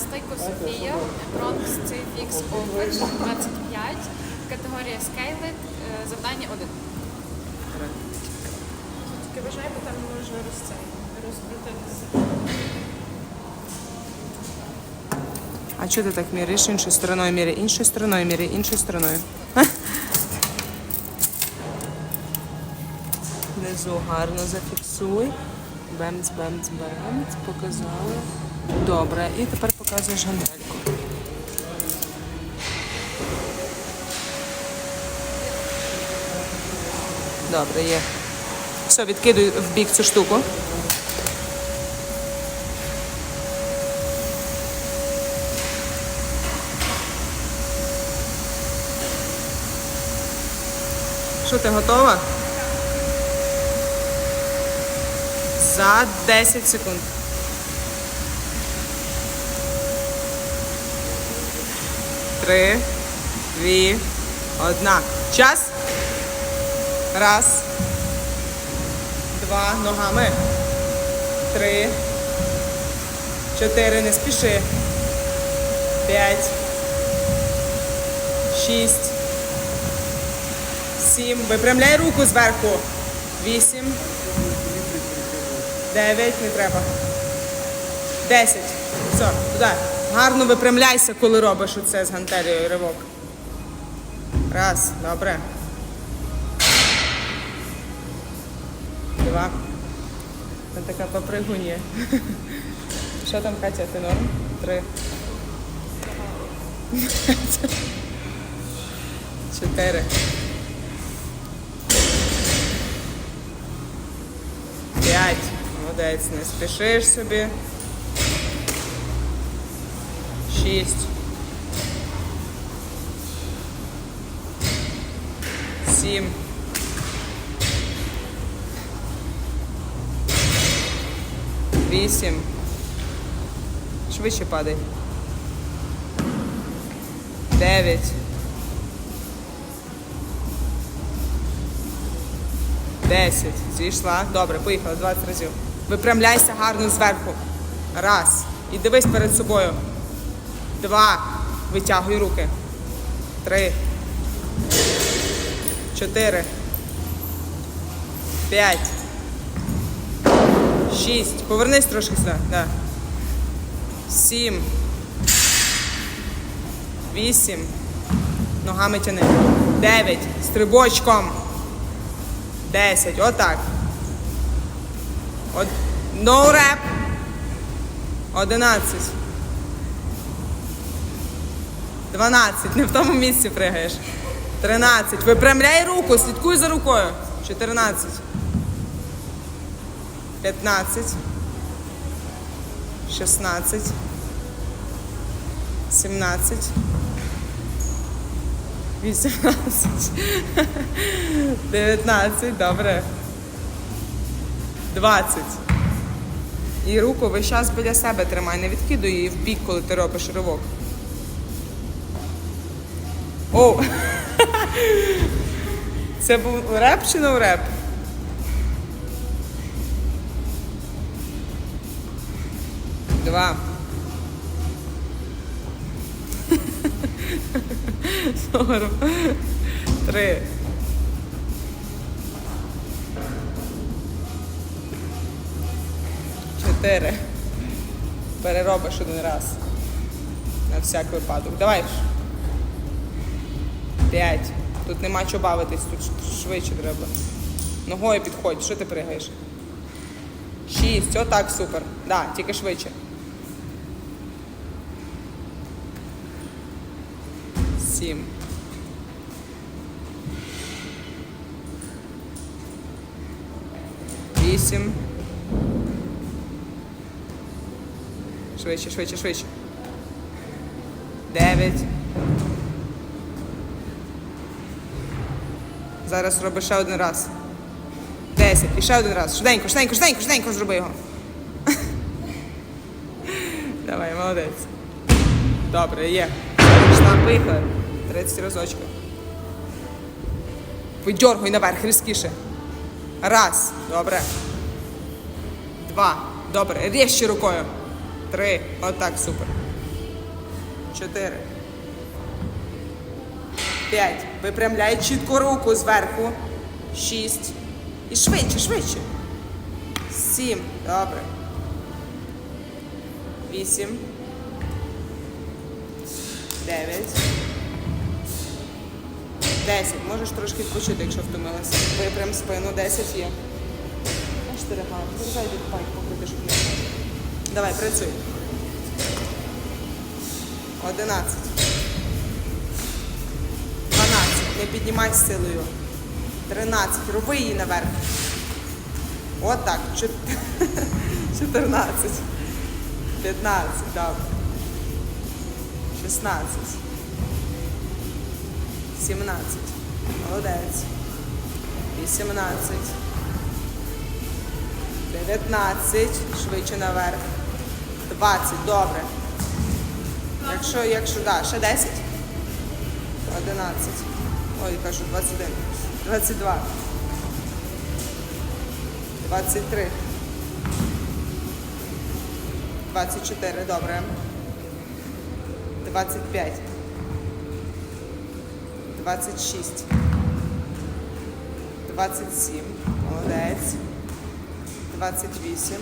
Стойко Софія, Bronx CFX Open 25, категорія Scaled, е, завдання 1. Тільки вважай, бо там може розкрутитися. А чого ти так міряєш? Іншою стороною міряй, іншою стороною міряй, іншою стороною. Внизу гарно зафіксуй. Бемц, бемц, бемц. Показали. Добре. І тепер показуєш гантельку. Добре, є. Все, відкидуй в бік цю штуку. Що ти готова? За 10 секунд. Три, дві, одна. Час. Раз. Два. Ногами. Три. Чотири. Не спіши. П'ять. Шість. Сім. Випрямляй руку зверху. Вісім. Дев'ять. Не треба. Десять. Все, туди. Гарно випрямляйся, коли робиш оце з гантелею ривок. Раз. Добре. Два. Це така попригунья. Що там, Катя, ти норм? Три. Чотири. П'ять. Молодець, не спішиш собі. Шість. Сім. Вісім. Швидше падай. Дев'ять. Десять. Зійшла. Добре, поїхала 20 разів. Випрямляйся гарно зверху. Раз. І дивись перед собою. Два. Витягуй руки. Три. Чотири. П'ять. Шість. Повернись трошки сюди. Да. Сім. Вісім. Ногами тяни. Дев'ять. Стрибочком. Десять. Отак. Од... No rep. Одинадцять. Дванадцять. Не в тому місці пригаєш. Тринадцять. Випрямляй руку, слідкуй за рукою. Чотирнадцять. П'ятнадцять. Шістнадцять. Сімнадцять. Вісімнадцять. Дев'ятнадцять. Добре. Двадцять. І руку весь час біля себе тримай, не відкидуй її в бік, коли ти робиш ривок. О! Це був реп чи не реп? Два. Сорок. Три. Чотири. Переробиш один раз. На всяк випадок. Давай. П'ять. Тут нема чого бавитись, тут швидше треба. Ногою підходь, що ти пригаєш? Шість, отак супер. Да, тільки швидше. Сім. Вісім. Швидше, швидше, швидше. Дев'ять. Зараз робиш ще один раз. Десять. І ще один раз. Швиденько, швиденько, швиденько, швиденько зроби його. Давай, молодець. Добре, є. Пішла, поїхали. 30 разочків. Видьоргуй наверх, різкіше. Раз. Добре. Два. Добре. Ріжче рукою. Три. Отак, супер. Чотири. П'ять. Випрямляй чітко руку зверху. Шість. І швидше, швидше. Сім. Добре. Вісім. Дев'ять. Десять. Можеш трошки відпочити, якщо втомилася. Випрям спину. Десять є. А чотири гарно. Вирізай від пайк, покрити, щоб не. Давай, працюй. Одинадцять. Не піднімай силою. Тринадцять. Роби її наверх. От так. Чот- Чотирнадцять. П'ятнадцять. Добре. Шістнадцять. Сімнадцять. Молодець. Вісімнадцять. Дев'ятнадцять. Швидше наверх. Двадцять. Добре. Якщо, якщо, да, ще 10. 11. Ой, кажу, 21. 22. 23. 24, добре. 25. 26. 27. Молодець. 28.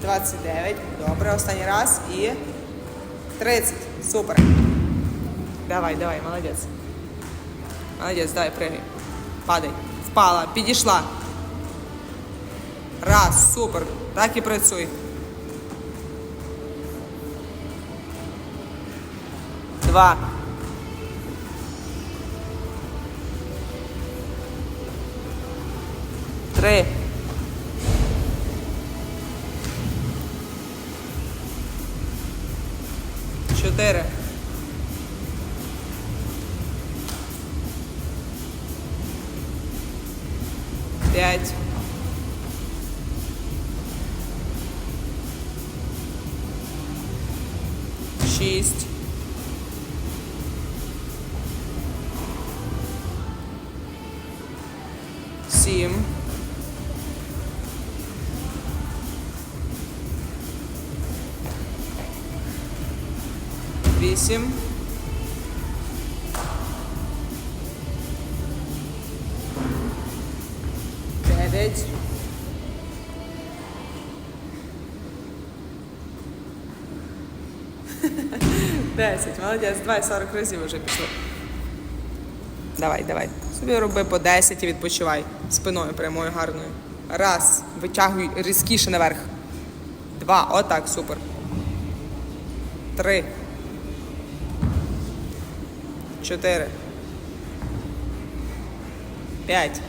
29. Добре, останній раз і 30. Супер. Давай, давай, молодець. Молодець, давай, пригай. Падай. Впала, підійшла. Раз, супер. Так і працюй. Два. Три. Чотири. П'ять. Шість. Дев'ять. Десять. Молодець. Давай 40 разів вже пішло. Давай, давай. Собі роби по 10 і відпочивай. Спиною прямою гарною. Раз. Витягуй різкіше наверх. Два. Отак, супер. Три. Чотири. П'ять.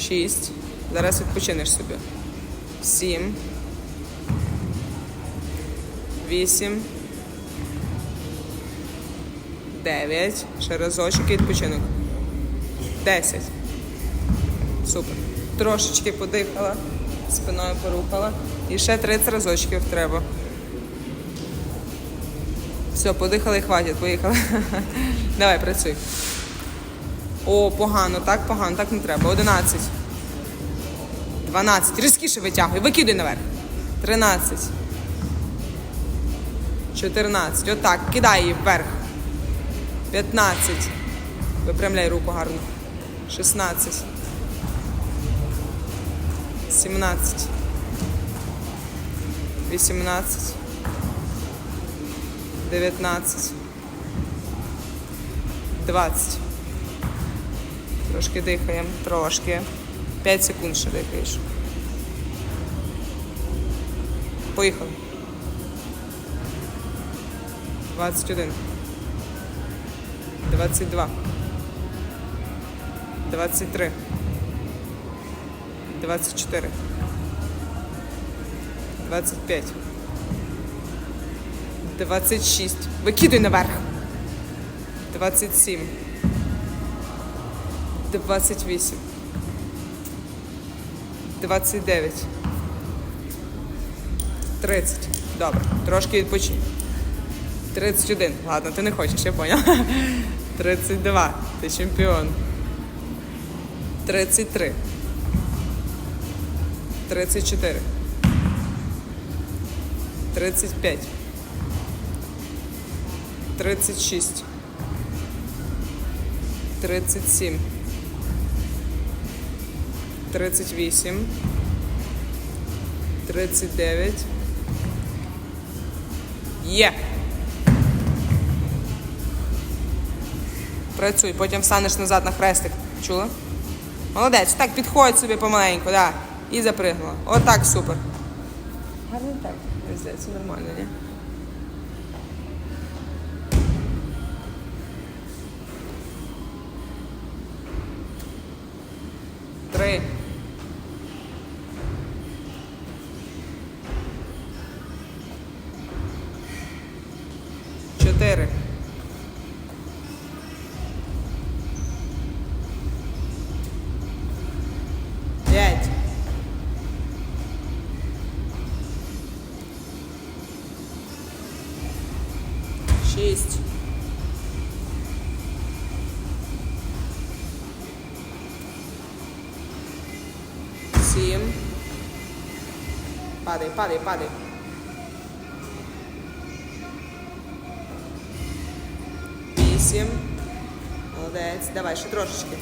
Шість. Зараз відпочинеш собі. Сім. Вісім. Дев'ять. Ще разочок і відпочинок. Десять. Супер. Трошечки подихала, спиною порухала. І ще 30 разочків треба. Все, подихали і хватить, поїхали. Давай, працюй. О, погано, так погано, так не треба. 11. 12. Різкіше витягуй. Викидай наверх. 13. 14. Отак. Кидай її вверх. 15. Випрямляй руку гарно. 16. 17. 18. 19. 20. Трошки дихаємо. Трошки. 5 секунд ще дихаєш. Поїхали. 21. 22. 23. 24. 25. 26. Викидай наверх. 27. 28. 29. 30. Добре. Трошки відпочинь. 31. Ладно, ти не хочеш, я поняла. 32. Ти чемпіон. 33. 34. 35. 36. 37. 38. 39. Є. Працюй, потім встанеш назад на хрестик. Чула? Молодець, так підходь собі помаленьку, да. І запригнула. Отак супер. Гарно так. Здається, нормально, ні? 7. Падай, падай, падай. Вісім. Молодец, Давай, ще трошечки.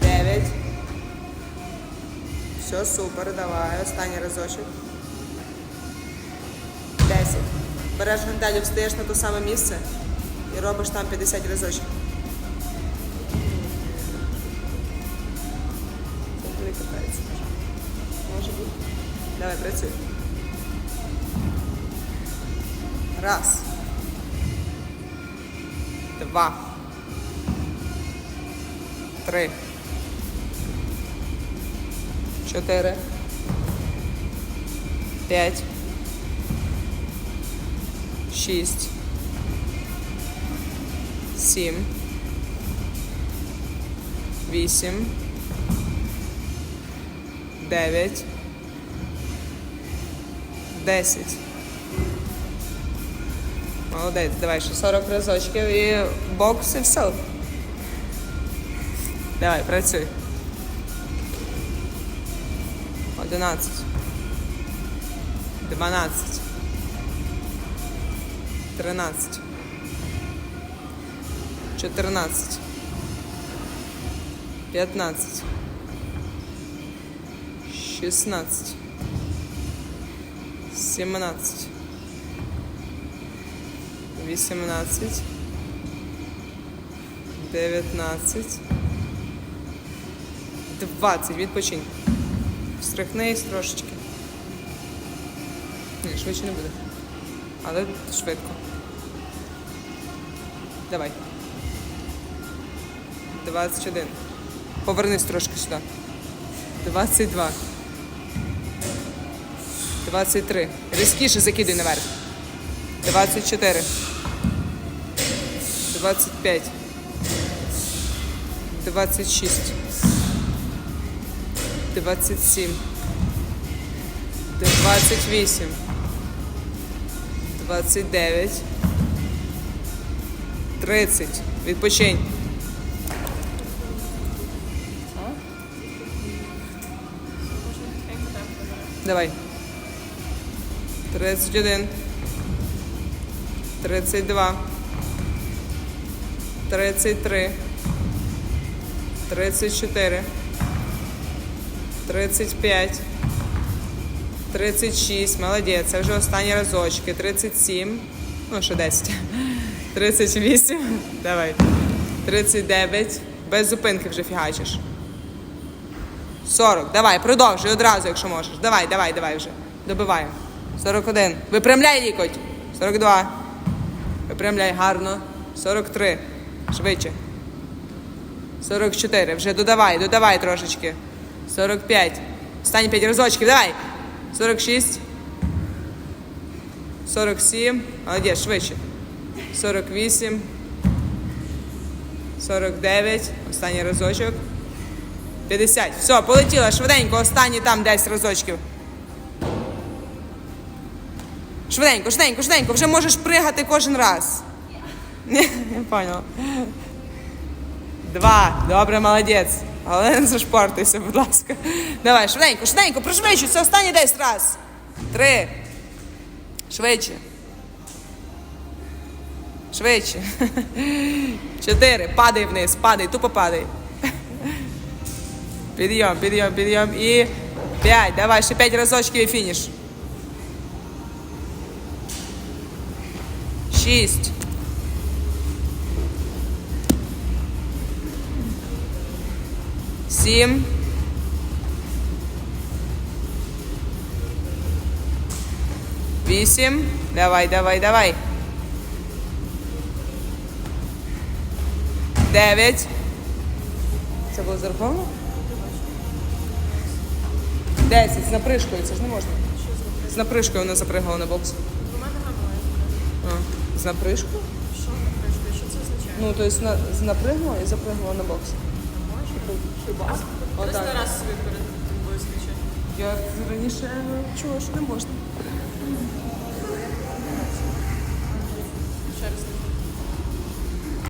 Дев'ять. Все, супер, давай. Останній разочек. Десять. Береш гантелю, встаєш на то самое место и робишь там 50 разочек. Тобі капець. Може бути. Давай, працюй. Раз. Два. Три. Чотири. П'ять. Шість. Сім. Вісім. Дев'ять. Десять. Молодець, давай ще 40 разочків і бокс і все. Давай, працюй. 11. 12. 13. 14. 15. 16. 17. 18. 19. 20. Відпочинь. Встряхнись трошечки. Ні, швидше не буде. Але швидко. Давай. 21. Повернись трошки сюди. 22. 23. Різкіше закидай наверх. 24. 25. 26. 27. 28. 29. 30. Відпочинь. Давай. 31. 32. 33. 34. 35. 36. Молодець. Це вже останні разочки. 37. Ну, ще 10. 38. Давай. 39. Без зупинки вже фігачиш. 40. Давай, продовжуй одразу, якщо можеш. Давай, давай, давай вже. Добиваємо. 41. Випрямляй лікоть. 42. Випрямляй гарно. 43. Швидше. 44. Вже додавай, додавай трошечки. 45. Останні 5 разочків. Давай. 46. 47. Молодець, швидше. 48. 49. Останній разочок. 50. Все, полетіла швиденько, останні там 10 разочків. Швиденько, швиденько, швиденько, вже можеш пригати кожен раз. Ні, я поняла. Два. Добре, молодець. Але не зашпортуйся, будь ласка. Давай, швиденько, швиденько, пришвидшуй, це останній десь раз. Три. Швидше. Швидше. Чотири. Падай вниз, падай, тупо падай. Підйом, підйом, підйом. І п'ять. Давай, ще п'ять разочків і фініш. Шість. Сім. Вісім. Давай, давай, давай. Дев'ять. Це було зараховано? Десять. З напришкою, це ж не можна. З напришкою вона запригала на бокс. З напришку? Що напришку? що це означає? Ну, то есть з напригнула і запригнула на бокс. Хіба? Триста раз собі перед тобою скачати. Я раніше чула, що не можна.